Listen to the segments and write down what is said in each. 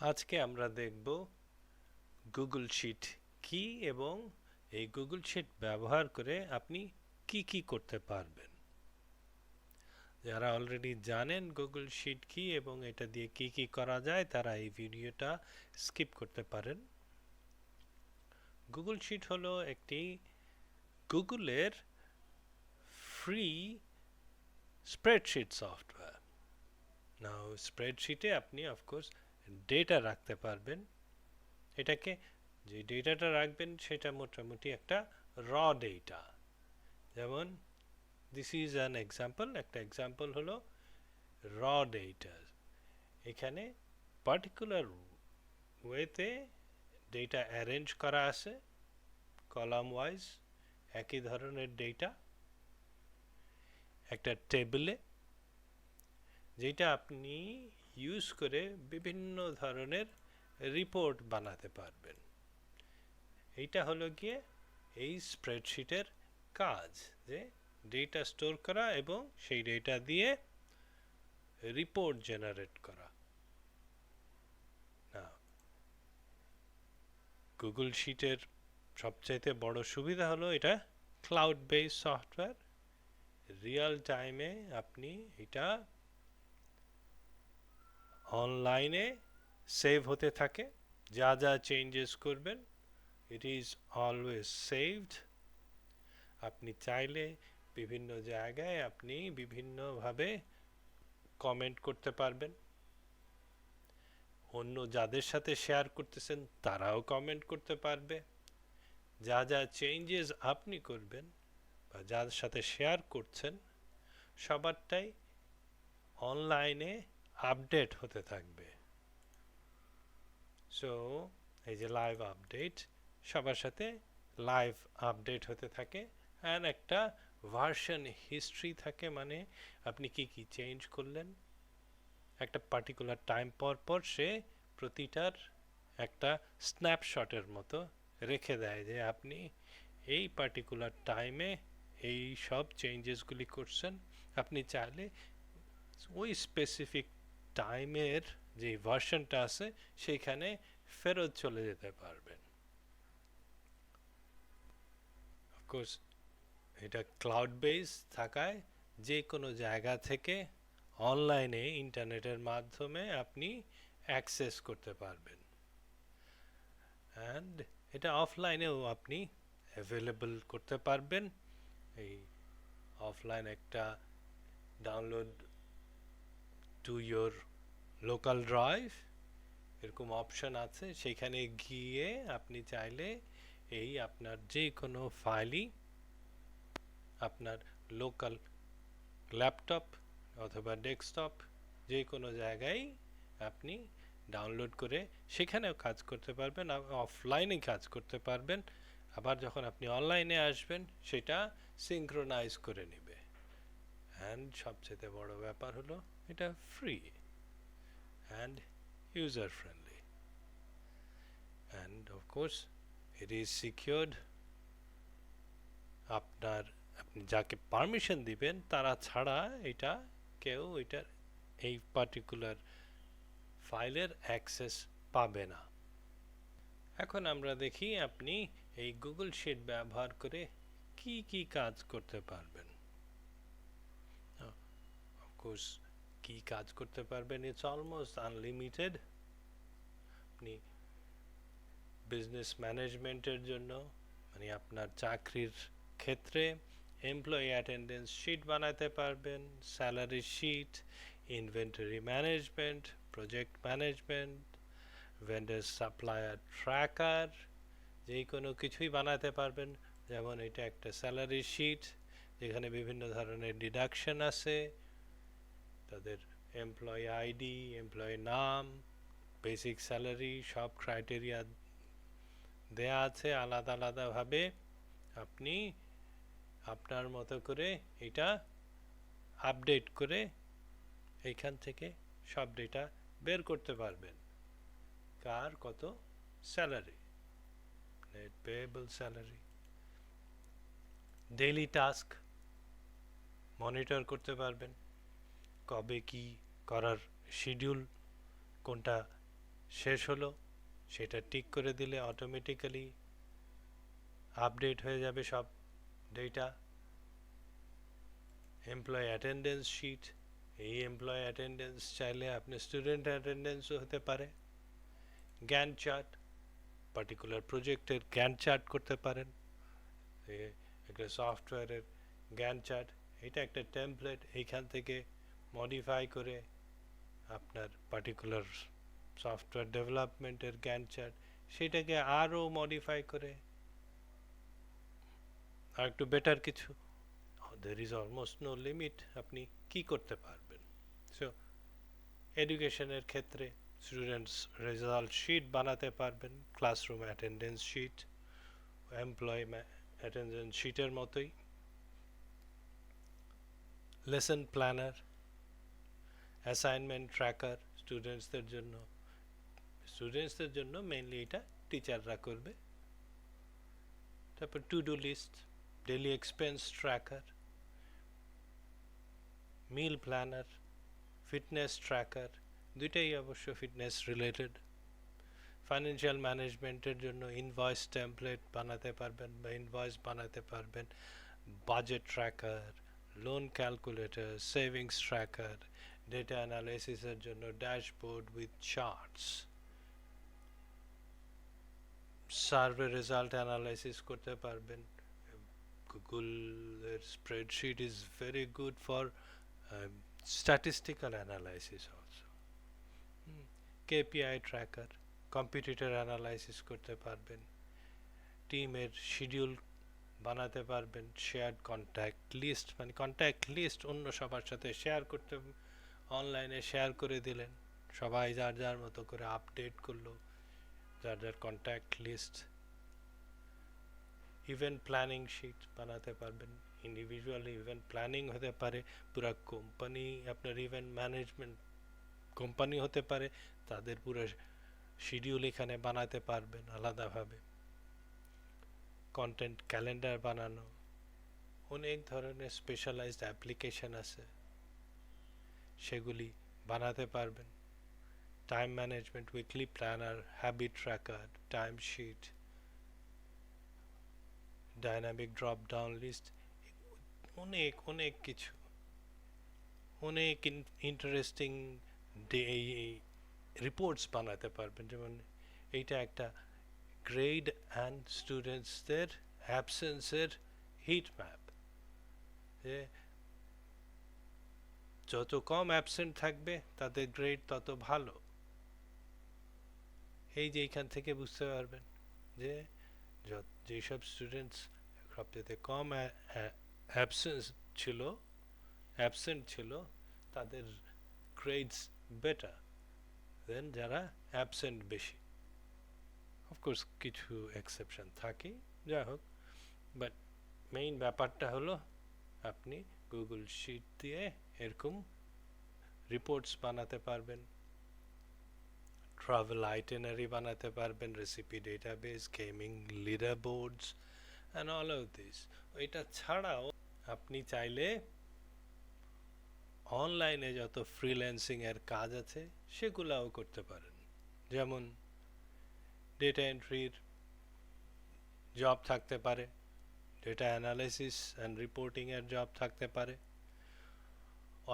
আজকে আমরা দেখব গুগল শিট কি এবং এই গুগল শিট ব্যবহার করে আপনি কি কি করতে পারবেন। যারা অলরেডি জানেন গুগল শিট কি এবং এটা দিয়ে কি কি করা যায়, তারা এই ভিডিওটা স্কিপ করতে পারেন। গুগল শিট হলো একটি গুগলের ফ্রি স্প্রেডশিট সফটওয়্যার নাও স্প্রেডশিটে আপনি অফকোর্স ডেটা রাখতে পারবেন, এটাকে যে ডেটাটা রাখবেন সেটা মোটামুটি একটা র ডেটা যেমন দিস ইজ অ্যান এক্সাম্পল একটা এক্সাম্পল হলো র ডেটা এখানে পার্টিকুলার ওয়েতে ডেটা অ্যারেঞ্জ করা আছে কলাম ওয়াইজ একই ধরনের ডেটা একটা টেবিলে যেটা আপনি ইউজ করে বিভিন্ন ধরনের রিপোর্ট বানাতে পারবেন। এইটা হলো গিয়ে এই স্প্রেডশিটের কাজ যে ডেটা স্টোর করা এবং সেই ডেটা দিয়ে রিপোর্ট জেনারেট করা। না গুগল শিটের সবচাইতে বড় সুবিধা হলো এটা ক্লাউড বেস সফটওয়্যার রিয়েল টাইমে আপনি এটা অনলাইনে সেভ হতে থাকে। যা যা চেঞ্জেস করবেন ইট ইজ অলওয়েজ সেভড আপনি চাইলে বিভিন্ন জায়গায় আপনি বিভিন্নভাবে কমেন্ট করতে পারবেন। অন্য যাদের সাথে শেয়ার করতেছেন, তারাও কমেন্ট করতে পারবে। যা যা চেঞ্জেস আপনি করবেন বা যার সাথে শেয়ার করছেন, সবারটাই অনলাইনে আপডেট হতে থাকবে। সো এই যে লাইভ আপডেট সবার সাথে লাইভ আপডেট হতে থাকে অ্যান্ড একটা ভার্সন হিস্ট্রি থাকে মানে আপনি কি কি চেঞ্জ করলেন? একটা পার্টিকুলার টাইম পর পর সে প্রতিটার একটা স্ন্যাপশটের মতো রেখে দেয় যে আপনি এই পার্টিকুলার টাইমে এই সব চেঞ্জেসগুলি করছেন। আপনি চাইলে ওই স্পেসিফিক টাইমের যে ভার্সনটা আছে সেইখানে ফেরত চলে যেতে পারবেন। অফকোর্স এটা ক্লাউড বেস থাকায় যে কোনো জায়গা থেকে অনলাইনে ইন্টারনেটের মাধ্যমে আপনি অ্যাক্সেস করতে পারবেন। অ্যান্ড এটা অফলাইনেও আপনি অ্যাভেলেবল করতে পারবেন। এই অফলাইন একটা download to your local drive এরকম অপশান আছে। সেখানে গিয়ে আপনি চাইলে এই আপনার যে কোনো ফাইলই আপনার লোকাল ল্যাপটপ অথবা ডেস্কটপ যে কোনো জায়গায় আপনি ডাউনলোড করে সেখানেও কাজ করতে পারবেন অফলাইনে কাজ করতে পারবেন। আবার যখন আপনি অনলাইনে আসবেন, সেটা সিঙ্ক্রোনাইজ করে নেবে। অ্যান্ড সবচেয়ে বড় ব্যাপার হলো, এটা free and user friendly. And, of course, it is secured. আপনার, আপনি যাকে পারমিশন দিবেন, তারা ছাড়া এটা কেউ এটার এই পার্টিকুলার ফাইলের অ্যাক্সেস পাবে না। এখন আমরা দেখি আপনি এই গুগল শিট ব্যবহার করে কি কি কাজ করতে পারবেন। অফকোর্স কি কাজ করতে পারবেন ইটস অলমোস্ট আনলিমিটেড আপনি বিজনেস ম্যানেজমেন্টের জন্য মানে আপনার চাকরির ক্ষেত্রে এমপ্লয়ি অ্যাটেন্ডেন্স শিট বানাতে পারবেন salary sheet inventory management project management vendor supplier tracker যে কোনো কিছুই বানাতে পারবেন। যেমন এটা একটা স্যালারি শিট যেখানে বিভিন্ন ধরনের ডিডাকশন আছে। তাদের এমপ্লয়ি আইডি এমপ্লয়ি নাম বেসিক স্যালারি সব ক্রাইটেরিয়া দেয়া আছে আলাদা আলাদাভাবে। আপনি আপনার মতো করে এটা আপডেট করে এইখান থেকে সব ডেটা বের করতে পারবেন। কার কত salary net payable salary daily task monitor করতে পারবেন। কবে কি করার শিডিউল কোনটা শেষ হলো সেটা টিক করে দিলে অটোমেটিক্যালি আপডেট হয়ে যাবে সব ডেটা এমপ্লয় অ্যাটেন্ডেন্স শিট এই এমপ্লয় অ্যাটেন্ডেন্স চাইলে আপনি স্টুডেন্ট অ্যাটেন্ডেন্সও হতে পারে। জ্ঞান চার্ট পার্টিকুলার প্রজেক্টের জ্ঞান চার্ট করতে পারেন। একটা সফটওয়্যারের জ্ঞান চার্ট এটা একটা টেমপ্লেট এইখান থেকে মডিফাই করে আপনার পার্টিকুলার সফটওয়্যার ডেভেলপমেন্টের জ্ঞান চার্ট সেটাকে আরও মডিফাই করে আর একটু বেটার কিছু there is almost no limit আপনি কি করতে পারবেন সো এডুকেশনের ক্ষেত্রে স্টুডেন্টস রেজাল্ট শিট বানাতে পারবেন classroom attendance sheet employee attendance শিটের মতোই লেসন প্ল্যানার অ্যাসাইনমেন্ট ট্র্যাকার স্টুডেন্টসদের জন্য। স্টুডেন্টসদের জন্য মেইনলি এটা টিচাররা করবে। তারপর to do list daily expense tracker meal planner fitness tracker দুইটাই অবশ্য ফিটনেস রিলেটেড ফাইন্যান্সিয়াল ম্যানেজমেন্টের জন্য ইনভয়েস টেমপ্লেট বানাতে পারবেন বা ইনভয়েস বানাতে পারবেন। Budget tracker loan calculator savings tracker data অ্যানালাইসিসের জন্য dashboard with charts survey result analysis করতে পারবেন। গুগলের spreadsheet is very good for analysis also. হুম, KPI ট্র্যাকার কম্পিটিটর অ্যানালাইসিস করতে পারবেন। টিমের শিডিউল বানাতে পারবেন শেয়ার্ড কন্ট্যাক্ট লিস্ট মানে কন্ট্যাক্ট লিস্ট অন্য সবার সাথে শেয়ার করতে অনলাইনে শেয়ার করে দিলেন। সবাই যার যার মতো করে আপডেট করল, যার যার contact list event planning sheet বানাতে পারবেন। ইন্ডিভিজুয়াল ইভেন্ট প্ল্যানিং হতে পারে, পুরো কোম্পানি আপনার ইভেন্ট ম্যানেজমেন্ট কোম্পানি হতে পারে, তাদের পুরো শিডিউল এখানে বানাতে পারবেন আলাদাভাবে। কন্টেন্ট ক্যালেন্ডার বানানো, অনেক ধরনের স্পেশালাইজড অ্যাপ্লিকেশন আছে। সেগুলি বানাতে পারবেন। Time management weekly planner habit tracker time sheet dynamic drop down list অনেক অনেক কিছু। অনেক ইন্টারেস্টিং রিপোর্টস বানাতে পারবেন। যেমন এইটা একটা গ্রেড অ্যান্ড স্টুডেন্টসদের অ্যাবসেন্সের হিট ম্যাপ যে যত কম অ্যাবসেন্ট থাকবে, তাদের গ্রেড তত ভালো। এই যে এইখান থেকে বুঝতে পারবেন যে যেসব স্টুডেন্টস সবচেয়ে কম অ্যাবসেন্স ছিল অ্যাবসেন্ট ছিল, তাদের গ্রেডস বেটার দেন যারা অ্যাবসেন্ট বেশি। অফকোর্স কিছু এক্সেপশন থাকে যা হোক বাট মেইন ব্যাপারটা হলো, আপনি গুগল শিট দিয়ে এরকম রিপোর্টস বানাতে পারবেন ট্রাভেল আইটেনারি বানাতে পারবেন recipe database gaming leaderboards and all of this এটা ছাড়াও আপনি চাইলে অনলাইনে যত ফ্রিল্যান্সিং এর কাজ আছে, সেগুলাও করতে পারেন। যেমন ডেটা এন্ট্রির জব থাকতে পারে ডেটা অ্যানালাইসিস অ্যান্ড রিপোর্টিংয়ের জব থাকতে পারে।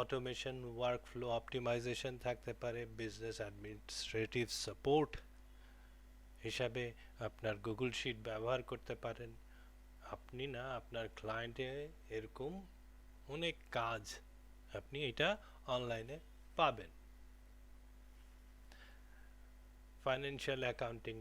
অটোমেশন ওয়ার্কফ্লো অপটিমাইজেশন থাকতে পারে বিজনেস অ্যাডমিনিস্ট্রেটিভ সাপোর্ট হিসাবে আপনার গুগল শিট ব্যবহার করতে পারেন। আপনি না, আপনার ক্লায়েন্টে এরকম অনেক কাজ আপনি এটা অনলাইনে পাবেন। ফাইন্যান্সিয়াল অ্যাকাউন্টিং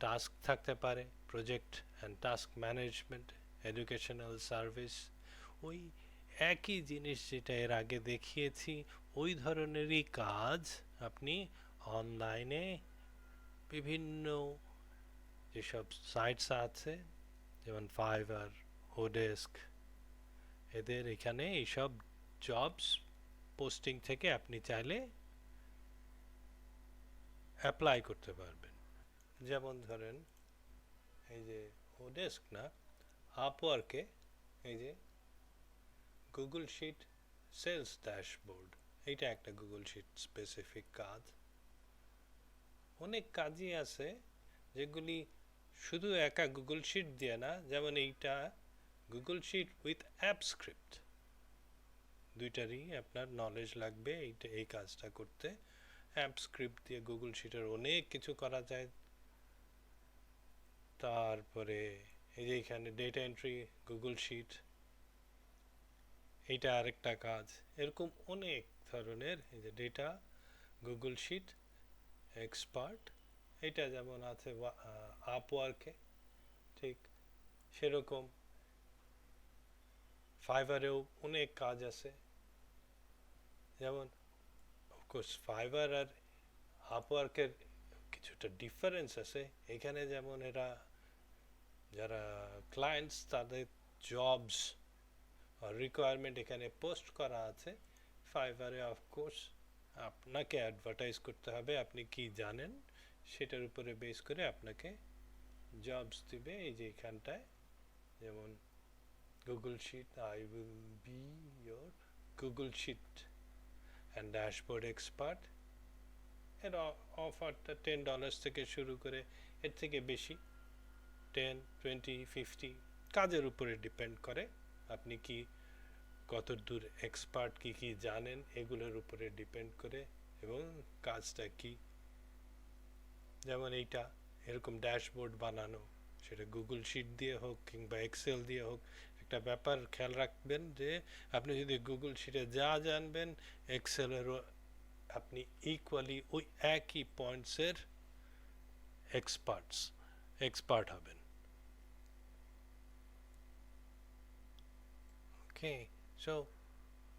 টাস্ক থাকতে পারে project and task management educational service ওই একই জিনিস যেটা এর আগে দেখিয়েছি, ওই ধরনেরই কাজ আপনি অনলাইনে বিভিন্ন যেসব সাইটস আছে, যেমন ফাইবার ওডেস্ক এদের এখানে এইসব জবস পোস্টিং থেকে আপনি চাইলে অ্যাপ্লাই করতে পারবেন। যেমন ধরেন, এই যে ওডেস্ক না আপওয়ার্কে এই যে গুগল শিট সেলস ড্যাশবোর্ড এইটা একটা গুগল শিট স্পেসিফিক কাজ। অনেক কাজই আছে যেগুলি শুধু একা গুগল শিট দিয়ে না, যেমন এইটা Google sheet with app script দুইটারই আপনার নলেজ লাগবে এইটা, এই কাজটা করতে। অ্যাপ স্ক্রিপ্ট দিয়ে গুগল শিটের অনেক কিছু করা যায়। তারপরে এই যে এখানে ডেটা এন্ট্রি গুগল শিট এইটা আরেকটা কাজ। এরকম অনেক ধরনের এই যে ডেটা গুগল শিট এক্সপার্ট এটা যেমন আছে আপওয়ার্কে ঠিক সেরকম। ফাইবারেও অনেক কাজ আছে। যেমন অফকোর্স ফাইবার আর আপওয়ার্কের কিছুটা ডিফারেন্স আছে। এখানে যেমন এরা, যারা ক্লায়েন্টস তাদের জবস রিকোয়ারমেন্ট এখানে পোস্ট করা আছে। ফাইবারে অফকোর্স আপনাকে অ্যাডভার্টাইজ করতে হবে, আপনি কি জানেন, সেটার উপরে বেস করে আপনাকে জবস দিবে এই যে এখানটায়। যেমন Google sheet I will be your Google sheet and dashboard expert এর অফারটা টেন ডলার্স থেকে শুরু করে এর থেকে বেশি টেন টোয়েন্টি ফিফটি কাজের উপরে ডিপেন্ড করে। আপনি কি কত দূর এক্সপার্ট কি কি জানেন, এগুলোর উপরে ডিপেন্ড করে এবং কাজটা কি? যেমন এইটা, এরকম ড্যাশবোর্ড বানানো, সেটা গুগল শিট দিয়ে হোক কিংবা এক্সেল দিয়ে হোক, একটা ব্যাপার খেয়াল রাখবেন যে আপনি যদি গুগল শিটে যা জানবেন এক্সেলেরও আপনি ইকুয়ালি ওই একই পয়েন্টসের এক্সপার্টস এক্সপার্ট হবেন। ওকে সো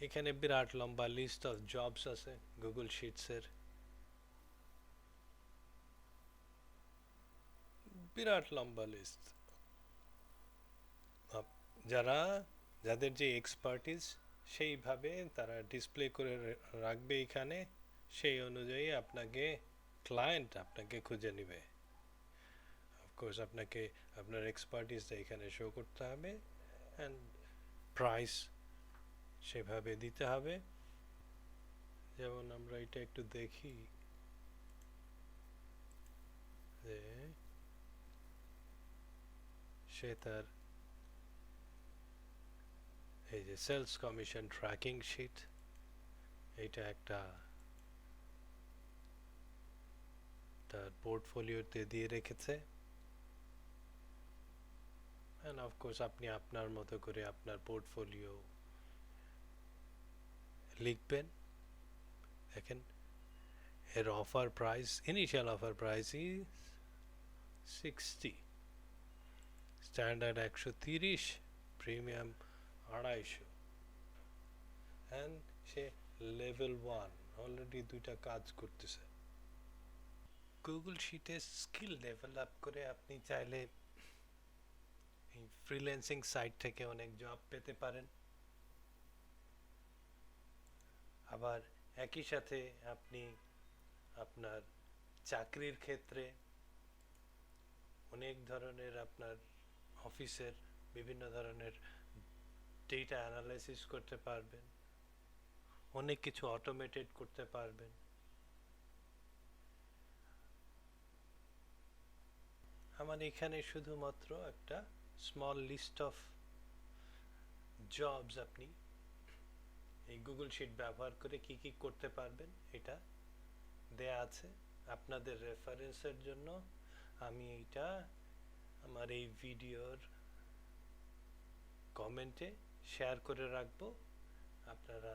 এখানে বিরাট লম্বা লিস্ট অফ জবস আছে গুগল শিটসের বিরাট লম্বা লিস্ট যারা যাদের যে এক্সপার্টিস সেইভাবে তারা ডিসপ্লে করে রাখবে এখানে সেই অনুযায়ী আপনাকে ক্লায়েন্ট আপনাকে খুঁজে নেবে অফকোর্স আপনাকে আপনার এক্সপার্টিসটা এখানে শো করতে হবে অ্যান্ড প্রাইস সেভাবে দিতে হবে। যেমন আমরা এটা একটু দেখি। যে সে তার এই যে সেলস কমিশন ট্র্যাকিং শিট এটা একটা তার পোর্টফোলিওতে দিয়ে রেখেছে। অ্যান্ড অফকোর্স আপনি আপনার মতো করে আপনার পোর্টফোলিও লিখবেন দেখেন এর offer price initial offer price is sixty standard একশো তিরিশ প্রিমিয়াম আড়াইশো অ্যান্ড সে লেভেল ওয়ান অলরেডি দুইটা কাজ করতেছে গুগল শিটে স্কিল ডেভেলপ করে আপনি চাইলে এই ফ্রিল্যান্সিং সাইট থেকে অনেক জব পেতে পারেন। আবার একই সাথে আপনি আপনার চাকরির ক্ষেত্রে অনেক ধরনের আপনার অফিসের বিভিন্ন ধরনের ডেটা অ্যানালাইসিস করতে পারবেন। অনেক কিছু অটোমেটেড করতে পারবেন। আমার এখানে শুধুমাত্র একটা স্মল লিস্ট অফ জবস আপনি এই গুগল শিট ব্যবহার করে কি কি করতে পারবেন, এটা দেয়া আছে। আপনাদের রেফারেন্সের জন্য আমি এইটা আমার এই ভিডিওর কমেন্টে শেয়ার করে রাখব। আপনারা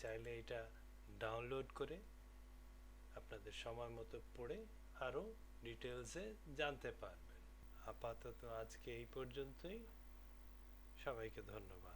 চাইলে এটা ডাউনলোড করে আপনাদের সময় মতো পড়ে আরও ডিটেলসে জানতে পারবেন আপাতত আজকে এই পর্যন্তই। সবাইকে ধন্যবাদ।